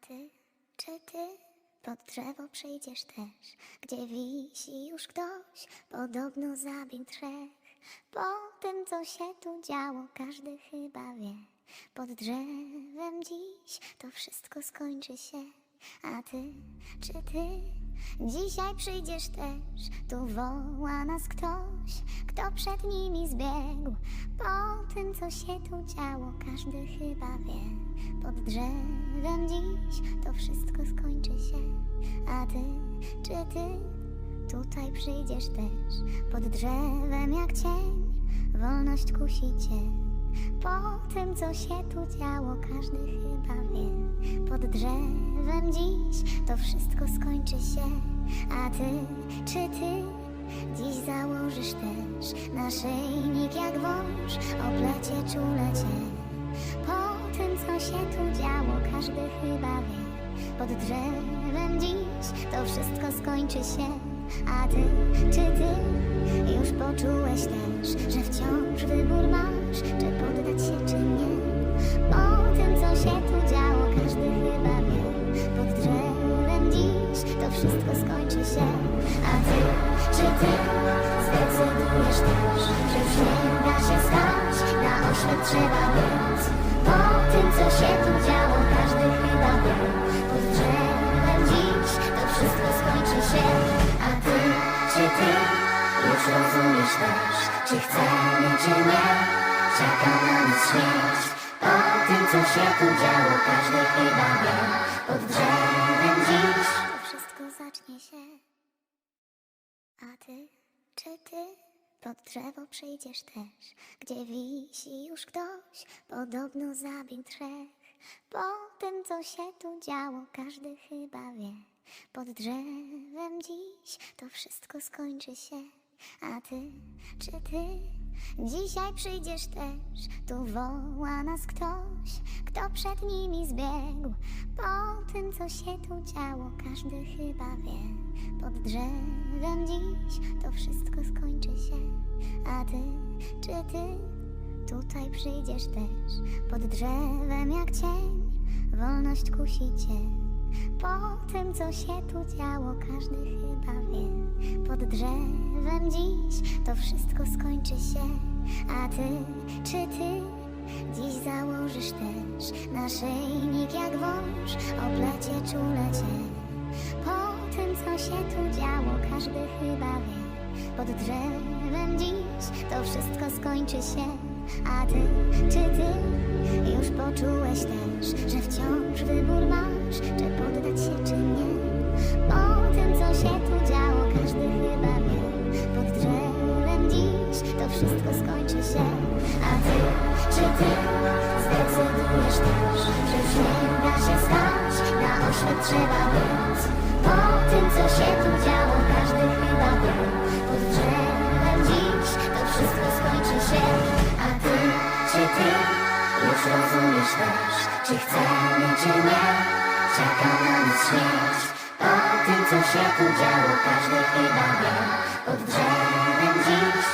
Ty, czy ty pod drzewo przyjdziesz też, gdzie wisi już ktoś, podobno zabił trzech. Po tym, co się tu działo, każdy chyba wie. Pod drzewem dziś to wszystko skończy się. A ty, czy ty dzisiaj przyjdziesz też? Tu woła nas ktoś, kto przed nimi zbiegł. Po tym, co się tu działo, każdy chyba wie. Pod drzewem dziś to wszystko skończy się. A ty, czy ty tutaj przyjdziesz też? Pod drzewem jak cień, wolność kusi cię. Po tym, co się tu działo, każdy chyba wie. Pod drzewem dziś to wszystko skończy się. A ty, czy ty dziś założysz też naszyjnik jak wąż, oplecie czulecie. Po tym, co się tu działo, każdy chyba wie. Pod drzewem dziś to wszystko skończy się. A ty, czy ty już poczułeś wszystko skończy się. A ty, czy ty zdecydujesz też, że już nie da się stać, na oślep trzeba biec. Po tym, co się tu działo, każdy chyba wie. Pod drzewem dziś to wszystko skończy się. A ty, czy ty już rozumiesz też, czy chcemy, czy nie? Czeka na nas śmierć. Po tym, co się tu działo, każdy chyba wie. Pod drzewem dziś się. A ty, czy ty pod drzewo przyjdziesz też, gdzie wisi już ktoś, podobno zabił trzech. Po tym, co się tu działo, każdy chyba wie. Pod drzewem dziś to wszystko skończy się. A ty, czy ty dzisiaj przyjdziesz też? Tu woła nas ktoś, kto przed nimi zbiegł. Po tym, co się tu działo, każdy chyba wie. Pod drzewem dziś to wszystko skończy się. A ty, czy ty tutaj przyjdziesz też? Pod drzewem jak cień, wolność kusi cię. Po tym, co się tu działo, każdy chyba wie. Pod drzewem dziś to wszystko skończy się. A ty, czy ty dziś założysz też naszyjnik jak wąż, oplecie czulecie. Po tym, co się tu działo, każdy chyba wie. Pod drzewem dziś to wszystko skończy się. A ty, czy ty już poczułeś też, że wciąż wybór masz, czy poddać się, czy nie? Po tym, co się tu działo, każdy chyba wie. Pod drzewem dziś to wszystko skończy się. A ty, czy ty zdecydujesz też, że już nie da się stać, na oślep trzeba biec. Po tym, co się tu działo, każdy chyba wie. Pod drzewem dziś to wszystko skończy się. A ty, czy ty już rozumiesz też, czy chcemy, czy nie? Czeka na nas śmierć. Po tym, co się tu działo, każdy chyba wie. Pod drzewem dziś